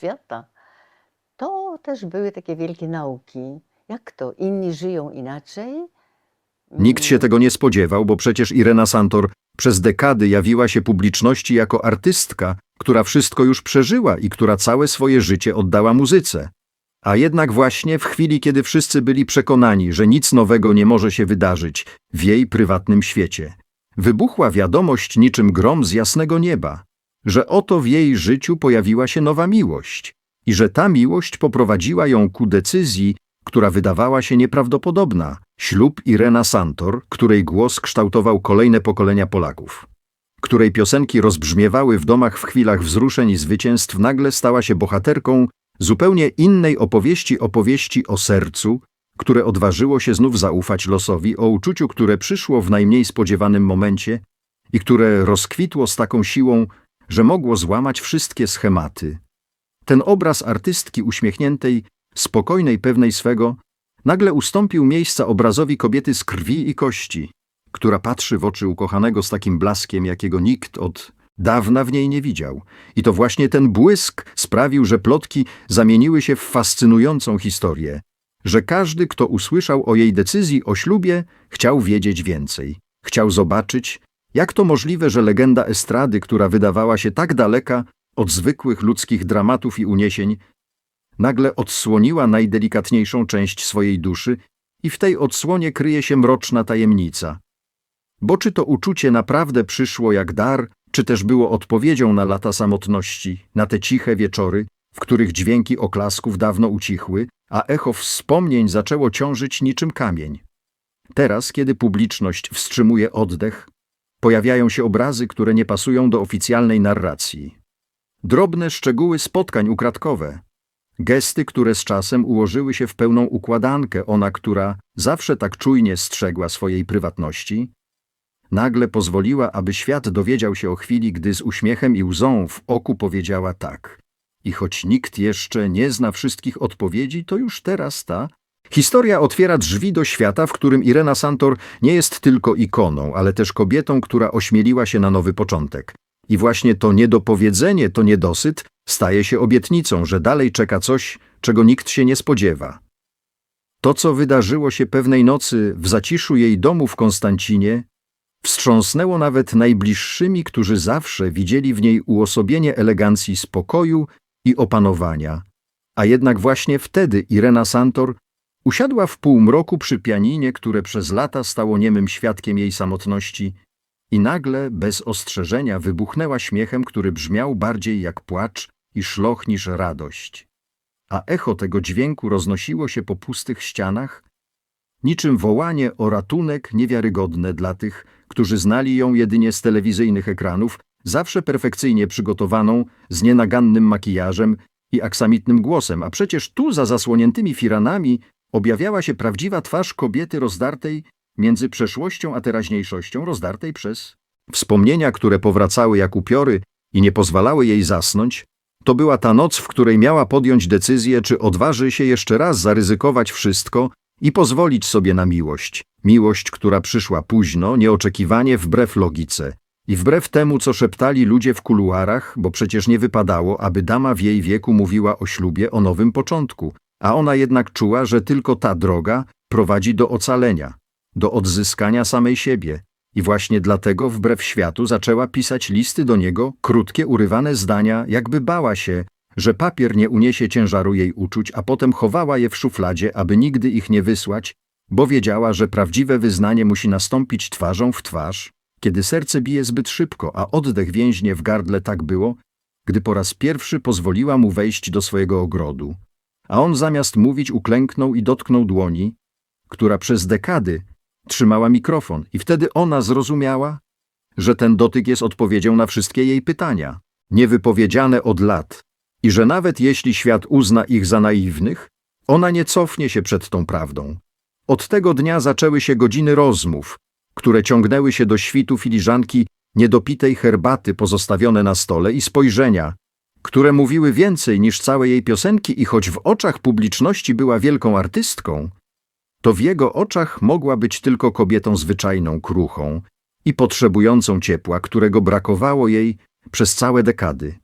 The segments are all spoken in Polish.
świata, to też były takie wielkie nauki. Jak to? Inni żyją inaczej? Nikt się Mm, tego nie spodziewał, bo przecież Irena Santor przez dekady jawiła się publiczności jako artystka, która wszystko już przeżyła i która całe swoje życie oddała muzyce. A jednak właśnie w chwili, kiedy wszyscy byli przekonani, że nic nowego nie może się wydarzyć w jej prywatnym świecie, wybuchła wiadomość niczym grom z jasnego nieba, że oto w jej życiu pojawiła się nowa miłość i że ta miłość poprowadziła ją ku decyzji, która wydawała się nieprawdopodobna, ślub Irena Santor, której głos kształtował kolejne pokolenia Polaków. Której piosenki rozbrzmiewały w domach w chwilach wzruszeń i zwycięstw, nagle stała się bohaterką zupełnie innej opowieści opowieści o sercu, które odważyło się znów zaufać losowi, o uczuciu, które przyszło w najmniej spodziewanym momencie i które rozkwitło z taką siłą, że mogło złamać wszystkie schematy. Ten obraz artystki uśmiechniętej, spokojnej, pewnej swego, nagle ustąpił miejsca obrazowi kobiety z krwi i kości, która patrzy w oczy ukochanego z takim blaskiem, jakiego nikt od dawna w niej nie widział. I to właśnie ten błysk sprawił, że plotki zamieniły się w fascynującą historię, że każdy, kto usłyszał o jej decyzji o ślubie, chciał wiedzieć więcej. Chciał zobaczyć, jak to możliwe, że legenda estrady, która wydawała się tak daleka od zwykłych ludzkich dramatów i uniesień, nagle odsłoniła najdelikatniejszą część swojej duszy i w tej odsłonie kryje się mroczna tajemnica. Bo czy to uczucie naprawdę przyszło jak dar, czy też było odpowiedzią na lata samotności, na te ciche wieczory, w których dźwięki oklasków dawno ucichły, a echo wspomnień zaczęło ciążyć niczym kamień. Teraz, kiedy publiczność wstrzymuje oddech, pojawiają się obrazy, które nie pasują do oficjalnej narracji. Drobne szczegóły spotkań ukradkowe, gesty, które z czasem ułożyły się w pełną układankę, ona, która zawsze tak czujnie strzegła swojej prywatności, nagle pozwoliła, aby świat dowiedział się o chwili, gdy z uśmiechem i łzą w oku powiedziała tak. I choć nikt jeszcze nie zna wszystkich odpowiedzi, to już teraz ta historia otwiera drzwi do świata, w którym Irena Santor nie jest tylko ikoną, ale też kobietą, która ośmieliła się na nowy początek. I właśnie to niedopowiedzenie, to niedosyt staje się obietnicą, że dalej czeka coś, czego nikt się nie spodziewa. To, co wydarzyło się pewnej nocy w zaciszu jej domu w Konstancinie, wstrząsnęło nawet najbliższymi, którzy zawsze widzieli w niej uosobienie elegancji spokoju i opanowania. A jednak właśnie wtedy Irena Santor usiadła w półmroku przy pianinie, które przez lata stało niemym świadkiem jej samotności i nagle, bez ostrzeżenia, wybuchnęła śmiechem, który brzmiał bardziej jak płacz i szloch niż radość. A echo tego dźwięku roznosiło się po pustych ścianach, niczym wołanie o ratunek niewiarygodne dla tych, którzy znali ją jedynie z telewizyjnych ekranów, zawsze perfekcyjnie przygotowaną, z nienagannym makijażem i aksamitnym głosem, a przecież tu za zasłoniętymi firanami objawiała się prawdziwa twarz kobiety rozdartej między przeszłością a teraźniejszością, rozdartej przez wspomnienia, które powracały jak upiory i nie pozwalały jej zasnąć. To była ta noc, w której miała podjąć decyzję, czy odważy się jeszcze raz zaryzykować wszystko i pozwolić sobie na miłość. Miłość, która przyszła późno, nieoczekiwanie, wbrew logice. I wbrew temu, co szeptali ludzie w kuluarach, bo przecież nie wypadało, aby dama w jej wieku mówiła o ślubie, o nowym początku, a ona jednak czuła, że tylko ta droga prowadzi do ocalenia, do odzyskania samej siebie. I właśnie dlatego, wbrew światu, zaczęła pisać listy do niego, krótkie, urywane zdania, jakby bała się, że papier nie uniesie ciężaru jej uczuć, a potem chowała je w szufladzie, aby nigdy ich nie wysłać, bo wiedziała, że prawdziwe wyznanie musi nastąpić twarzą w twarz, kiedy serce bije zbyt szybko, a oddech więźnie w gardle tak było, gdy po raz pierwszy pozwoliła mu wejść do swojego ogrodu. A on zamiast mówić uklęknął i dotknął dłoni, która przez dekady trzymała mikrofon i wtedy ona zrozumiała, że ten dotyk jest odpowiedzią na wszystkie jej pytania, niewypowiedziane od lat, i że nawet jeśli świat uzna ich za naiwnych, ona nie cofnie się przed tą prawdą. Od tego dnia zaczęły się godziny rozmów, które ciągnęły się do świtu filiżanki niedopitej herbaty pozostawione na stole i spojrzenia, które mówiły więcej niż całe jej piosenki i choć w oczach publiczności była wielką artystką, to w jego oczach mogła być tylko kobietą zwyczajną, kruchą i potrzebującą ciepła, którego brakowało jej przez całe dekady.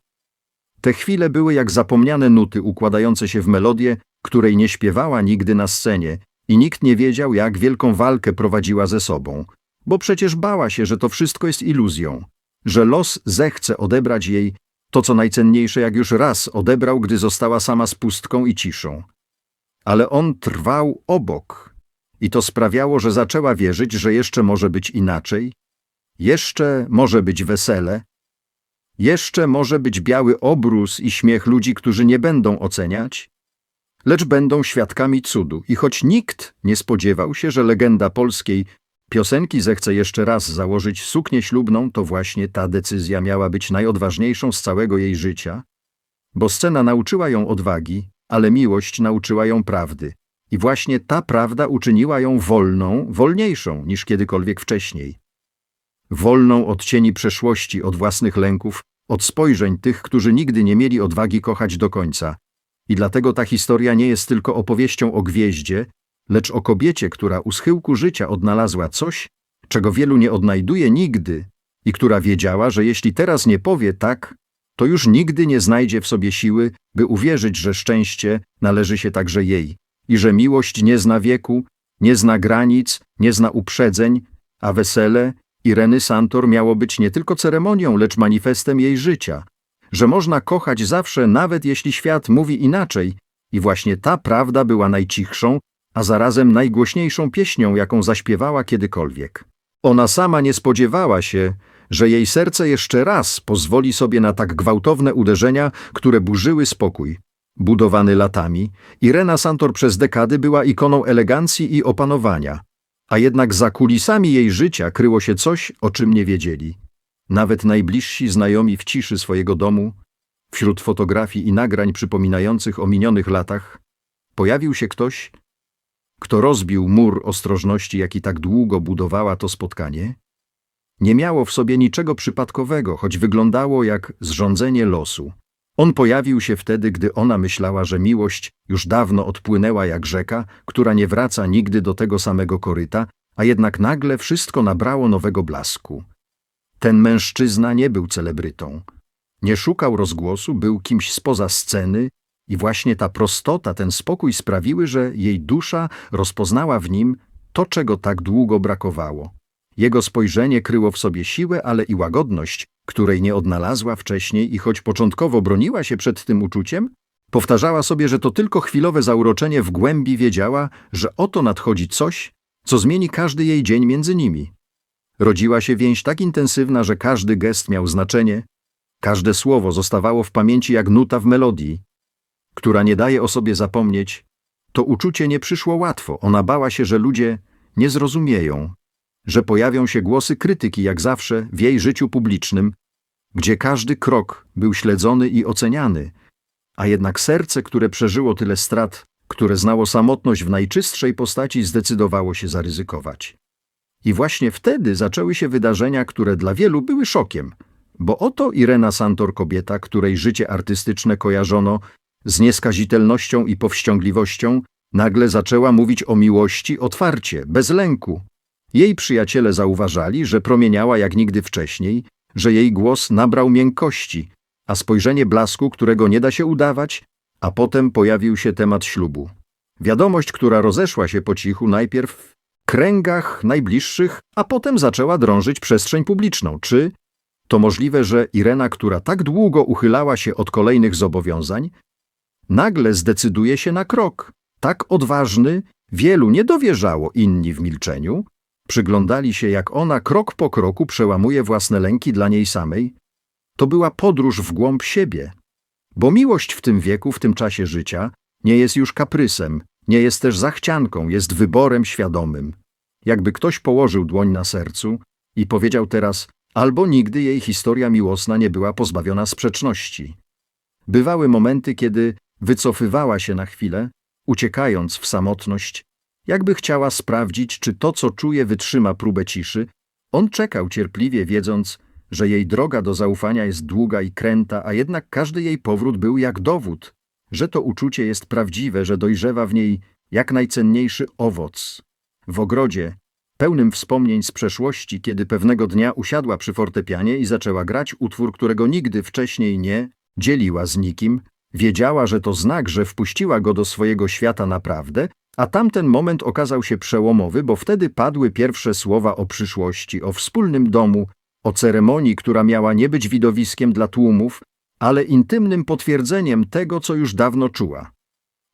Te chwile były jak zapomniane nuty układające się w melodię, której nie śpiewała nigdy na scenie i nikt nie wiedział, jak wielką walkę prowadziła ze sobą, bo przecież bała się, że to wszystko jest iluzją, że los zechce odebrać jej to, co najcenniejsze, jak już raz odebrał, gdy została sama z pustką i ciszą. Ale on trwał obok i to sprawiało, że zaczęła wierzyć, że jeszcze może być inaczej, jeszcze może być wesele, jeszcze może być biały obrus i śmiech ludzi, którzy nie będą oceniać, lecz będą świadkami cudu. I choć nikt nie spodziewał się, że legenda polskiej piosenki zechce jeszcze raz założyć suknię ślubną, to właśnie ta decyzja miała być najodważniejszą z całego jej życia, bo scena nauczyła ją odwagi, ale miłość nauczyła ją prawdy. I właśnie ta prawda uczyniła ją wolną, wolniejszą niż kiedykolwiek wcześniej. Wolną od cieni przeszłości, od własnych lęków, od spojrzeń tych, którzy nigdy nie mieli odwagi kochać do końca. I dlatego ta historia nie jest tylko opowieścią o gwieździe, lecz o kobiecie, która u schyłku życia odnalazła coś, czego wielu nie odnajduje nigdy i która wiedziała, że jeśli teraz nie powie tak, to już nigdy nie znajdzie w sobie siły, by uwierzyć, że szczęście należy się także jej i że miłość nie zna wieku, nie zna granic, nie zna uprzedzeń, a wesele Ireny Santor miało być nie tylko ceremonią, lecz manifestem jej życia, że można kochać zawsze, nawet jeśli świat mówi inaczej, i właśnie ta prawda była najcichszą, a zarazem najgłośniejszą pieśnią, jaką zaśpiewała kiedykolwiek. Ona sama nie spodziewała się, że jej serce jeszcze raz pozwoli sobie na tak gwałtowne uderzenia, które burzyły spokój. Budowany latami, Irena Santor przez dekady była ikoną elegancji i opanowania, a jednak za kulisami jej życia kryło się coś, o czym nie wiedzieli. Nawet najbliżsi znajomi w ciszy swojego domu, wśród fotografii i nagrań przypominających o minionych latach, pojawił się ktoś, kto rozbił mur ostrożności, jaki tak długo budowała to spotkanie. Nie miało w sobie niczego przypadkowego, choć wyglądało jak zrządzenie losu. On pojawił się wtedy, gdy ona myślała, że miłość już dawno odpłynęła jak rzeka, która nie wraca nigdy do tego samego koryta, a jednak nagle wszystko nabrało nowego blasku. Ten mężczyzna nie był celebrytą. Nie szukał rozgłosu, był kimś spoza sceny i właśnie ta prostota, ten spokój sprawiły, że jej dusza rozpoznała w nim to, czego tak długo brakowało. Jego spojrzenie kryło w sobie siłę, ale i łagodność, której nie odnalazła wcześniej i choć początkowo broniła się przed tym uczuciem, powtarzała sobie, że to tylko chwilowe zauroczenie w głębi wiedziała, że oto nadchodzi coś, co zmieni każdy jej dzień między nimi. Rodziła się więź tak intensywna, że każdy gest miał znaczenie, każde słowo zostawało w pamięci jak nuta w melodii, która nie daje o sobie zapomnieć. To uczucie nie przyszło łatwo, ona bała się, że ludzie nie zrozumieją, że pojawią się głosy krytyki, jak zawsze, w jej życiu publicznym, gdzie każdy krok był śledzony i oceniany, a jednak serce, które przeżyło tyle strat, które znało samotność w najczystszej postaci, zdecydowało się zaryzykować. I właśnie wtedy zaczęły się wydarzenia, które dla wielu były szokiem, bo oto Irena Santor, kobieta, której życie artystyczne kojarzono z nieskazitelnością i powściągliwością, nagle zaczęła mówić o miłości otwarcie, bez lęku, jej przyjaciele zauważali, że promieniała jak nigdy wcześniej, że jej głos nabrał miękkości, a spojrzenie blasku, którego nie da się udawać, a potem pojawił się temat ślubu. Wiadomość, która rozeszła się po cichu najpierw w kręgach najbliższych, a potem zaczęła drążyć przestrzeń publiczną. Czy to możliwe, że Irena, która tak długo uchylała się od kolejnych zobowiązań, nagle zdecyduje się na krok, tak odważny, wielu nie dowierzało, inni w milczeniu, Przyglądali się, jak ona krok po kroku przełamuje własne lęki dla niej samej. To była podróż w głąb siebie. Bo miłość w tym wieku, w tym czasie życia, nie jest już kaprysem, nie jest też zachcianką, jest wyborem świadomym. Jakby ktoś położył dłoń na sercu i powiedział teraz, albo nigdy jej historia miłosna nie była pozbawiona sprzeczności. Bywały momenty, kiedy wycofywała się na chwilę, uciekając w samotność, jakby chciała sprawdzić, czy to, co czuje, wytrzyma próbę ciszy, on czekał cierpliwie, wiedząc, że jej droga do zaufania jest długa i kręta, a jednak każdy jej powrót był jak dowód, że to uczucie jest prawdziwe, że dojrzewa w niej jak najcenniejszy owoc. W ogrodzie, pełnym wspomnień z przeszłości, kiedy pewnego dnia usiadła przy fortepianie i zaczęła grać utwór, którego nigdy wcześniej nie dzieliła z nikim, wiedziała, że to znak, że wpuściła go do swojego świata naprawdę, a tamten moment okazał się przełomowy, bo wtedy padły pierwsze słowa o przyszłości, o wspólnym domu, o ceremonii, która miała nie być widowiskiem dla tłumów, ale intymnym potwierdzeniem tego, co już dawno czuła.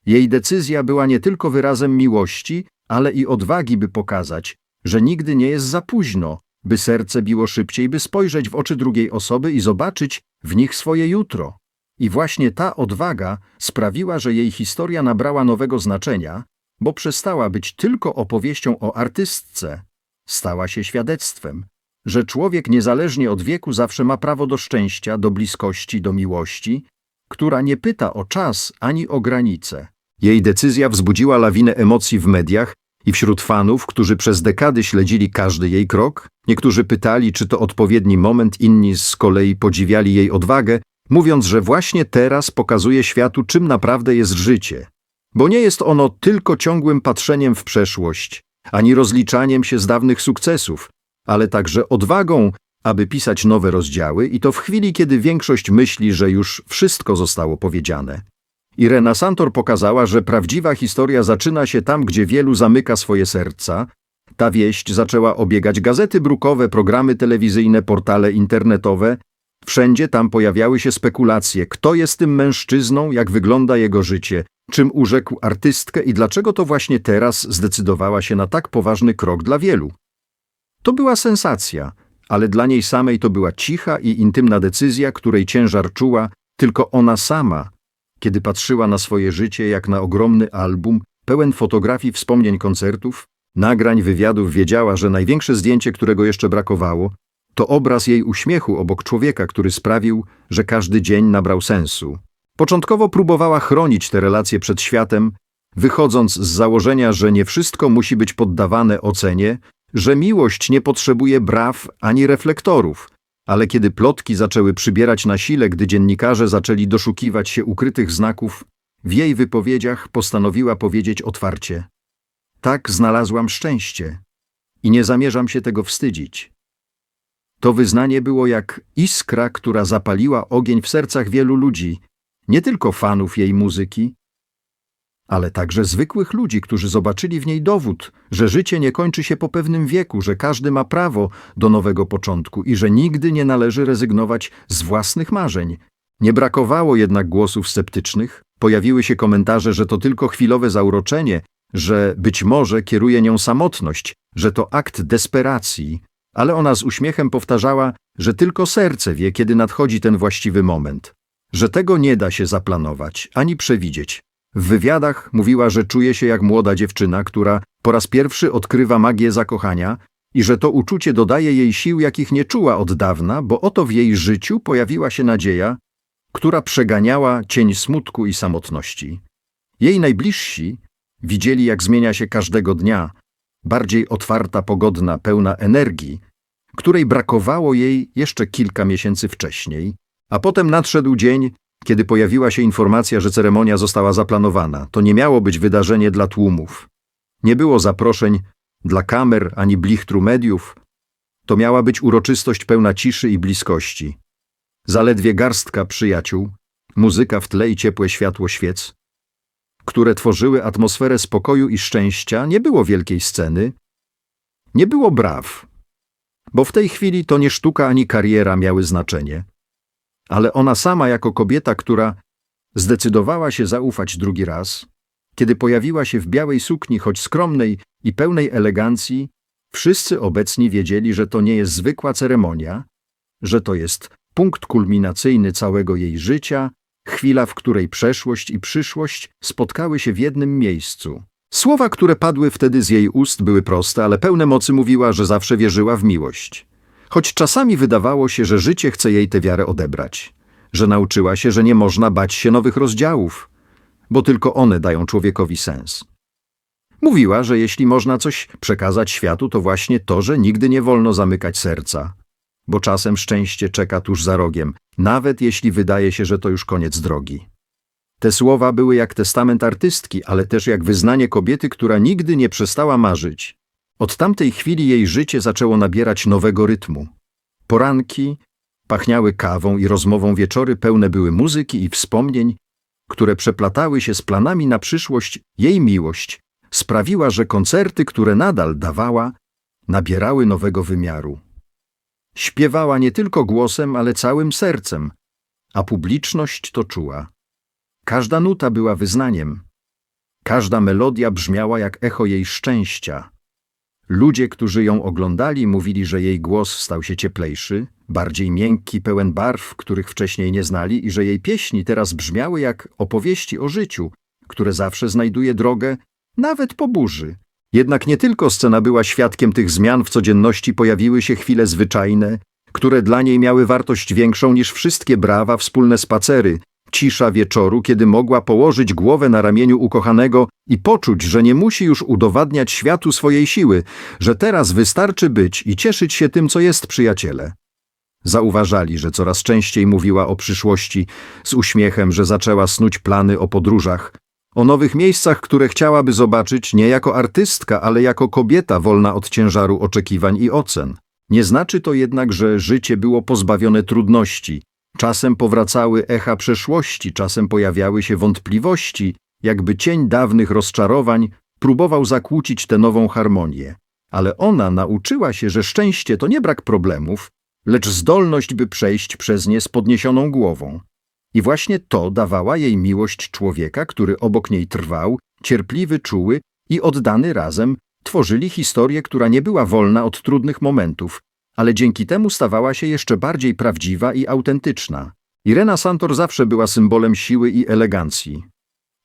Jej decyzja była nie tylko wyrazem miłości, ale i odwagi, by pokazać, że nigdy nie jest za późno, by serce biło szybciej, by spojrzeć w oczy drugiej osoby i zobaczyć w nich swoje jutro. I właśnie ta odwaga sprawiła, że jej historia nabrała nowego znaczenia, bo przestała być tylko opowieścią o artystce, stała się świadectwem, że człowiek niezależnie od wieku zawsze ma prawo do szczęścia, do bliskości, do miłości, która nie pyta o czas ani o granice. Jej decyzja wzbudziła lawinę emocji w mediach i wśród fanów, którzy przez dekady śledzili każdy jej krok. Niektórzy pytali, czy to odpowiedni moment, inni z kolei podziwiali jej odwagę, mówiąc, że właśnie teraz pokazuje światu, czym naprawdę jest życie. Bo nie jest ono tylko ciągłym patrzeniem w przeszłość, ani rozliczaniem się z dawnych sukcesów, ale także odwagą, aby pisać nowe rozdziały i to w chwili, kiedy większość myśli, że już wszystko zostało powiedziane. Irena Santor pokazała, że prawdziwa historia zaczyna się tam, gdzie wielu zamyka swoje serca. Ta wieść zaczęła obiegać gazety brukowe, programy telewizyjne, portale internetowe. Wszędzie tam pojawiały się spekulacje, kto jest tym mężczyzną, jak wygląda jego życie, czym urzekł artystkę i dlaczego to właśnie teraz zdecydowała się na tak poważny krok dla wielu. To była sensacja, ale dla niej samej to była cicha i intymna decyzja, której ciężar czuła tylko ona sama, kiedy patrzyła na swoje życie jak na ogromny album, pełen fotografii, wspomnień koncertów, nagrań, wywiadów, wiedziała, że największe zdjęcie, którego jeszcze brakowało, to obraz jej uśmiechu obok człowieka, który sprawił, że każdy dzień nabrał sensu. Początkowo próbowała chronić te relacje przed światem, wychodząc z założenia, że nie wszystko musi być poddawane ocenie, że miłość nie potrzebuje braw ani reflektorów, ale kiedy plotki zaczęły przybierać na sile, gdy dziennikarze zaczęli doszukiwać się ukrytych znaków, w jej wypowiedziach postanowiła powiedzieć otwarcie: Tak znalazłam szczęście i nie zamierzam się tego wstydzić. To wyznanie było jak iskra, która zapaliła ogień w sercach wielu ludzi, nie tylko fanów jej muzyki, ale także zwykłych ludzi, którzy zobaczyli w niej dowód, że życie nie kończy się po pewnym wieku, że każdy ma prawo do nowego początku i że nigdy nie należy rezygnować z własnych marzeń. Nie brakowało jednak głosów sceptycznych, pojawiły się komentarze, że to tylko chwilowe zauroczenie, że być może kieruje nią samotność, że to akt desperacji, ale ona z uśmiechem powtarzała, że tylko serce wie, kiedy nadchodzi ten właściwy moment, że tego nie da się zaplanować ani przewidzieć. W wywiadach mówiła, że czuje się jak młoda dziewczyna, która po raz pierwszy odkrywa magię zakochania i że to uczucie dodaje jej sił, jakich nie czuła od dawna, bo oto w jej życiu pojawiła się nadzieja, która przeganiała cień smutku i samotności. Jej najbliżsi widzieli, jak zmienia się każdego dnia, bardziej otwarta, pogodna, pełna energii, której brakowało jej jeszcze kilka miesięcy wcześniej, a potem nadszedł dzień, kiedy pojawiła się informacja, że ceremonia została zaplanowana, to nie miało być wydarzenie dla tłumów. Nie było zaproszeń dla kamer ani blichtru mediów. To miała być uroczystość pełna ciszy i bliskości. Zaledwie garstka przyjaciół, muzyka w tle i ciepłe światło świec, które tworzyły atmosferę spokoju i szczęścia, nie było wielkiej sceny, nie było braw, bo w tej chwili to nie sztuka ani kariera miały znaczenie ale ona sama jako kobieta, która zdecydowała się zaufać drugi raz, kiedy pojawiła się w białej sukni, choć skromnej i pełnej elegancji, wszyscy obecni wiedzieli, że to nie jest zwykła ceremonia, że to jest punkt kulminacyjny całego jej życia, chwila, w której przeszłość i przyszłość spotkały się w jednym miejscu. Słowa, które padły wtedy z jej ust, były proste, ale pełne mocy mówiła, że zawsze wierzyła w miłość choć czasami wydawało się, że życie chce jej tę wiarę odebrać, że nauczyła się, że nie można bać się nowych rozdziałów, bo tylko one dają człowiekowi sens. Mówiła, że jeśli można coś przekazać światu, to właśnie to, że nigdy nie wolno zamykać serca, bo czasem szczęście czeka tuż za rogiem, nawet jeśli wydaje się, że to już koniec drogi. Te słowa były jak testament artystki, ale też jak wyznanie kobiety, która nigdy nie przestała marzyć, od tamtej chwili jej życie zaczęło nabierać nowego rytmu. Poranki, pachniały kawą i rozmową wieczory pełne były muzyki i wspomnień, które przeplatały się z planami na przyszłość, jej miłość sprawiła, że koncerty, które nadal dawała, nabierały nowego wymiaru. Śpiewała nie tylko głosem, ale całym sercem, a publiczność to czuła. Każda nuta była wyznaniem. Każda melodia brzmiała jak echo jej szczęścia. Ludzie, którzy ją oglądali, mówili, że jej głos stał się cieplejszy, bardziej miękki, pełen barw, których wcześniej nie znali, i że jej pieśni teraz brzmiały jak opowieści o życiu, które zawsze znajduje drogę, nawet po burzy. Jednak nie tylko scena była świadkiem tych zmian w codzienności, pojawiły się chwile zwyczajne, które dla niej miały wartość większą niż wszystkie brawa, wspólne spacery, cisza wieczoru, kiedy mogła położyć głowę na ramieniu ukochanego i poczuć, że nie musi już udowadniać światu swojej siły, że teraz wystarczy być i cieszyć się tym, co jest przyjaciele. Zauważali, że coraz częściej mówiła o przyszłości, z uśmiechem, że zaczęła snuć plany o podróżach, o nowych miejscach, które chciałaby zobaczyć nie jako artystka, ale jako kobieta wolna od ciężaru oczekiwań i ocen. Nie znaczy to jednak, że życie było pozbawione trudności. Czasem powracały echa przeszłości, czasem pojawiały się wątpliwości, jakby cień dawnych rozczarowań próbował zakłócić tę nową harmonię. Ale ona nauczyła się, że szczęście to nie brak problemów, lecz zdolność, by przejść przez nie z podniesioną głową. I właśnie to dawała jej miłość człowieka, który obok niej trwał, cierpliwy, czuły i oddany razem, tworzyli historię, która nie była wolna od trudnych momentów, ale dzięki temu stawała się jeszcze bardziej prawdziwa i autentyczna. Irena Santor zawsze była symbolem siły i elegancji.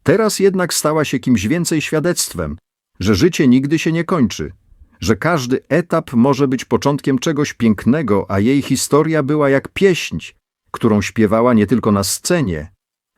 Teraz jednak stała się kimś więcej świadectwem, że życie nigdy się nie kończy, że każdy etap może być początkiem czegoś pięknego, a jej historia była jak pieśń, którą śpiewała nie tylko na scenie,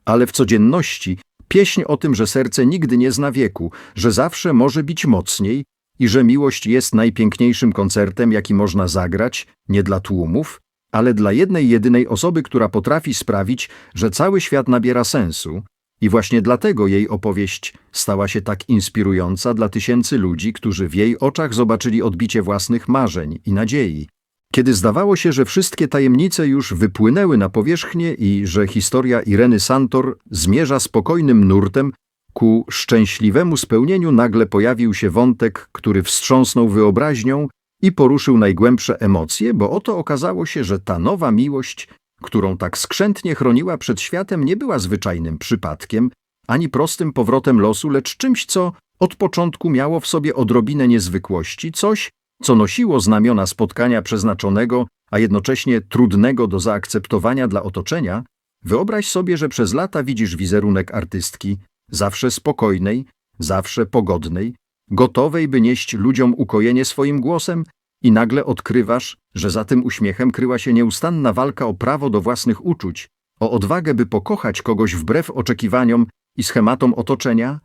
ale w codzienności, pieśń o tym, że serce nigdy nie zna wieku, że zawsze może bić mocniej i że miłość jest najpiękniejszym koncertem, jaki można zagrać, nie dla tłumów, ale dla jednej jedynej osoby, która potrafi sprawić, że cały świat nabiera sensu. I właśnie dlatego jej opowieść stała się tak inspirująca dla tysięcy ludzi, którzy w jej oczach zobaczyli odbicie własnych marzeń i nadziei. Kiedy zdawało się, że wszystkie tajemnice już wypłynęły na powierzchnię i że historia Ireny Santor zmierza spokojnym nurtem ku szczęśliwemu spełnieniu, nagle pojawił się wątek, który wstrząsnął wyobraźnią i poruszył najgłębsze emocje, bo oto okazało się, że ta nowa miłość, którą tak skrzętnie chroniła przed światem, nie była zwyczajnym przypadkiem, ani prostym powrotem losu, lecz czymś, co od początku miało w sobie odrobinę niezwykłości, coś, co nosiło znamiona spotkania przeznaczonego, a jednocześnie trudnego do zaakceptowania dla otoczenia, wyobraź sobie, że przez lata widzisz wizerunek artystki, zawsze spokojnej, zawsze pogodnej, gotowej, by nieść ludziom ukojenie swoim głosem i nagle odkrywasz, że za tym uśmiechem kryła się nieustanna walka o prawo do własnych uczuć, o odwagę, by pokochać kogoś wbrew oczekiwaniom i schematom otoczenia?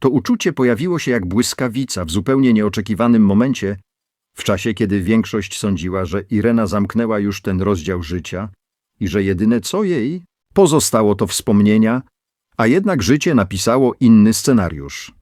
To uczucie pojawiło się jak błyskawica w zupełnie nieoczekiwanym momencie, w czasie, kiedy większość sądziła, że Irena zamknęła już ten rozdział życia i że jedyne co jej pozostało to wspomnienia, a jednak życie napisało inny scenariusz.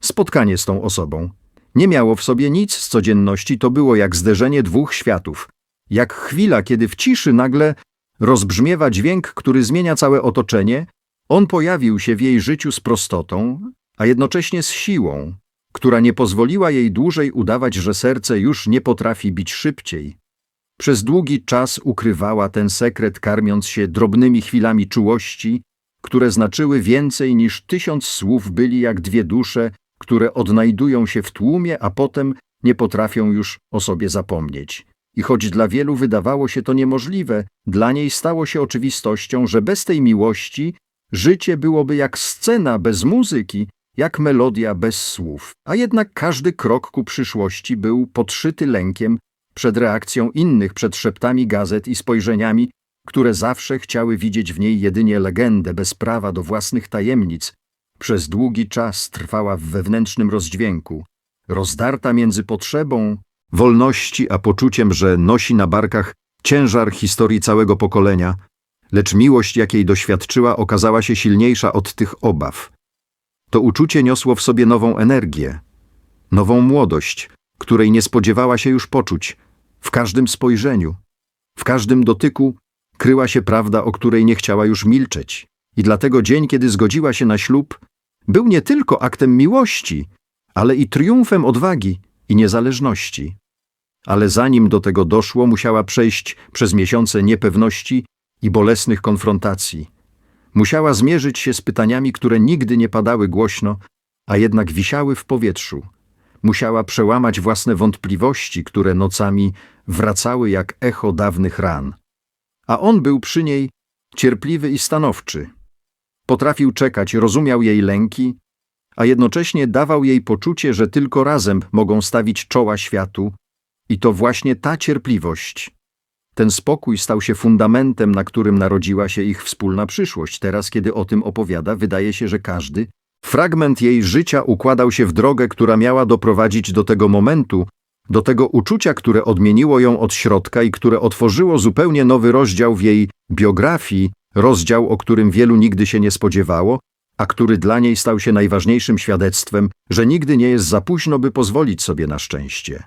Spotkanie z tą osobą nie miało w sobie nic z codzienności, to było jak zderzenie dwóch światów, jak chwila, kiedy w ciszy nagle rozbrzmiewa dźwięk, który zmienia całe otoczenie, on pojawił się w jej życiu z prostotą, a jednocześnie z siłą, która nie pozwoliła jej dłużej udawać, że serce już nie potrafi bić szybciej. Przez długi czas ukrywała ten sekret, karmiąc się drobnymi chwilami czułości, które znaczyły więcej niż tysiąc słów, byli jak dwie dusze, które odnajdują się w tłumie, a potem nie potrafią już o sobie zapomnieć. I choć dla wielu wydawało się to niemożliwe, dla niej stało się oczywistością, że bez tej miłości życie byłoby jak scena bez muzyki, jak melodia bez słów. A jednak każdy krok ku przyszłości był podszyty lękiem przed reakcją innych, przed szeptami gazet i spojrzeniami, które zawsze chciały widzieć w niej jedynie legendę bez prawa do własnych tajemnic. Przez długi czas trwała w wewnętrznym rozdźwięku, rozdarta między potrzebą wolności a poczuciem, że nosi na barkach ciężar historii całego pokolenia, lecz miłość, jakiej doświadczyła, okazała się silniejsza od tych obaw. To uczucie niosło w sobie nową energię, nową młodość, której nie spodziewała się już poczuć w każdym spojrzeniu, W każdym dotyku kryła się prawda, o której nie chciała już milczeć. I dlatego dzień, kiedy zgodziła się na ślub, był nie tylko aktem miłości, ale i triumfem odwagi i niezależności. Ale zanim do tego doszło, musiała przejść przez miesiące niepewności i bolesnych konfrontacji. Musiała zmierzyć się z pytaniami, które nigdy nie padały głośno, a jednak wisiały w powietrzu. Musiała przełamać własne wątpliwości, które nocami wracały jak echo dawnych ran. A on był przy niej cierpliwy i stanowczy. Potrafił czekać, rozumiał jej lęki, a jednocześnie dawał jej poczucie, że tylko razem mogą stawić czoła światu i to właśnie ta cierpliwość, ten spokój stał się fundamentem, na którym narodziła się ich wspólna przyszłość. Teraz, kiedy o tym opowiada, wydaje się, że każdy fragment jej życia układał się w drogę, która miała doprowadzić do tego momentu, do tego uczucia, które odmieniło ją od środka i które otworzyło zupełnie nowy rozdział w jej biografii, rozdział, o którym wielu nigdy się nie spodziewało, a który dla niej stał się najważniejszym świadectwem, że nigdy nie jest za późno, by pozwolić sobie na szczęście.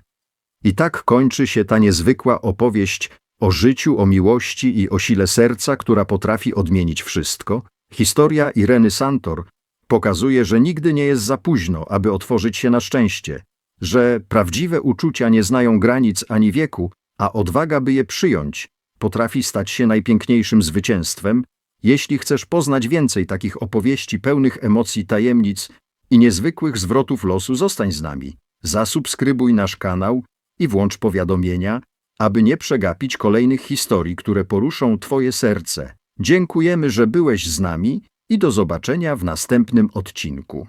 I tak kończy się ta niezwykła opowieść o życiu, o miłości i o sile serca, która potrafi odmienić wszystko. Historia Ireny Santor pokazuje, że nigdy nie jest za późno, aby otworzyć się na szczęście, że prawdziwe uczucia nie znają granic ani wieku, a odwaga, by je przyjąć, potrafi stać się najpiękniejszym zwycięstwem. Jeśli chcesz poznać więcej takich opowieści pełnych emocji, tajemnic i niezwykłych zwrotów losu, zostań z nami. Zasubskrybuj nasz kanał i włącz powiadomienia, aby nie przegapić kolejnych historii, które poruszą Twoje serce. Dziękujemy, że byłeś z nami i do zobaczenia w następnym odcinku.